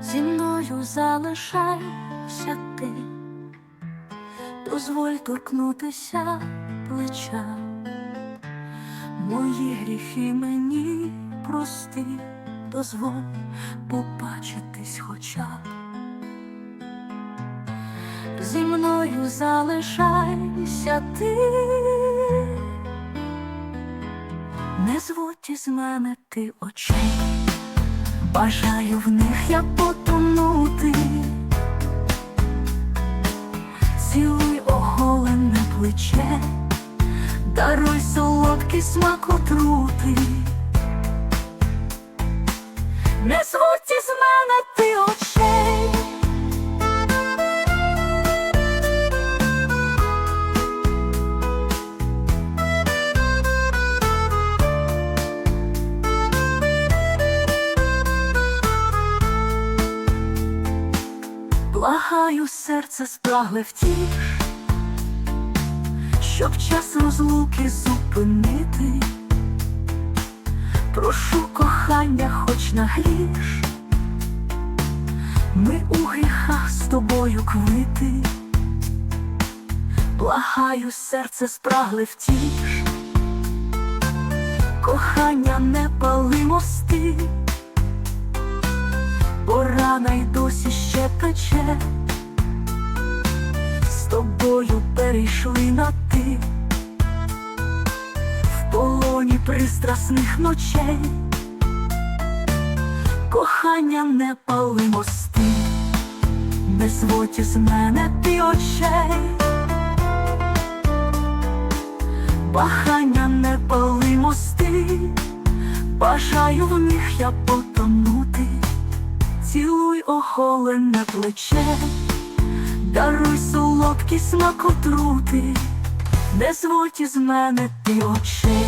зі мною залишайся ти, дозволь торкнутися плеча, мої гріхи мені прости, дозволь побачитись хоча б. Зі мною залишайся ти, не зводь із мене ти очей, бажаю в них я потонути, цілуй оголене плече, даруй солодкий смак отрути, не зводь із мене Благаю, серце спрагле втіш, щоб час розлуки зупинити. Прошу кохання, хоч на гріш, ми у гріхах з тобою квити. Благаю, серце спрагле втіш, кохання не пали мости бо рана пече, з тобою перейшли на ти. В полоні пристрасних ночей, кохання не пали мости, не зводь із мене ти очей, Бахання не пали мости, бажаю в них я потонути. Цілуй оголене плече, даруй солодкий смак отрути, не зводь із мене ти очей.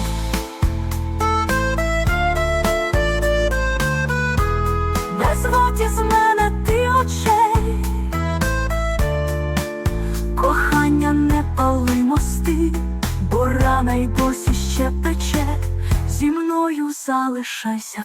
Не зводь із мене ти очей, кохання не пали мости, бо рана й досі ще пече, зі мною залишайся.